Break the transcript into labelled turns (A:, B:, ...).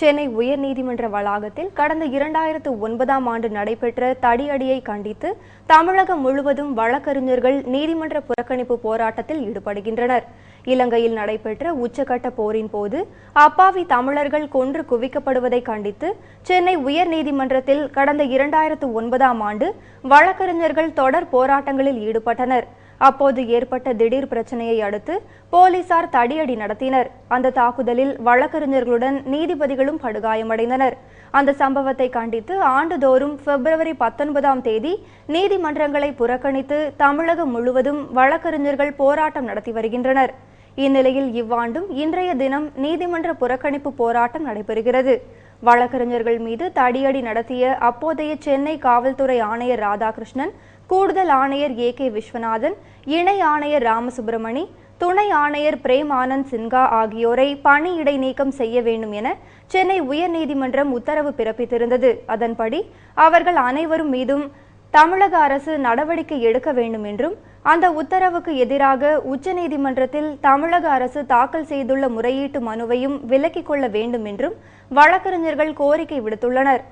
A: சென்னை உயர்நீதிமன்ற வளாகத்தில் கடந்த இரண்டாயிரத்து ஒன்பதாம் ஆண்டு நடைபெற்ற தடியடியை கண்டித்து தமிழகம் முழுவதும் வழக்கறிஞர்கள் நீதிமன்ற புறக்கணிப்பு போராட்டத்தில் ஈடுபடுகின்றனர். இலங்கையில் நடைபெற்ற உச்சகட்ட போரின் போது அப்பாவி தமிழர்கள் கொன்று குவிக்கப்படுவதை கண்டித்து சென்னை உயர்நீதிமன்றத்தில் கடந்த இரண்டாயிரத்து ஒன்பதாம் ஆண்டு வழக்கறிஞர்கள் தொடர் போராட்டங்களில் ஈடுபட்டனர். அப்போது ஏற்பட்ட திடீர் பிரச்சனையை அடுத்து போலீசார் தடியடி நடத்தினர். அந்த தாக்குதலில் வழக்கறிஞர்களுடன் நீதிபதிகளும் படுகாயமடைந்தனர். அந்த சம்பவத்தை கண்டித்து ஆண்டுதோறும் பிப்ரவரி பத்தொன்பதாம் தேதி நீதிமன்றங்களை புறக்கணித்து தமிழகம் முழுவதும் வழக்கறிஞர்கள் போராட்டம் நடத்தி வருகின்றனர். இந்நிலையில் இவ்வாண்டும் இன்றைய தினம் நீதிமன்ற புறக்கணிப்பு போராட்டம் நடைபெறுகிறது. வழக்கறிஞர்கள் மீது தடியடி நடத்திய அப்போதைய சென்னை காவல்துறை ஆணையர் ராதாகிருஷ்ணன் கூடுதல் ஆணையர் ஏ கே விஸ்வநாதன் இணை ஆணையர் ராமசுப்பிரமணி துணை ஆணையர் பிரேம் ஆனந்த் சின்ஹா ஆகியோரை பணி இடைநீக்கம் செய்ய வேண்டும் என சென்னை உயர்நீதிமன்றம் உத்தரவு பிறப்பித்திருந்தது. அதன்படி அவர்கள் அனைவரும் மீதும் தமிழக அரசு நடவடிக்கை எடுக்க வேண்டும் என்றும் அந்த உத்தரவுக்கு எதிராக உச்சநீதிமன்றத்தில் தமிழக அரசு தாக்கல் செய்துள்ள முறையீட்டு மனுவையும் விலக்கிக் கொள்ள வேண்டும் என்றும் வழக்கறிஞர்கள் கோரிக்கை விடுத்துள்ளனர்.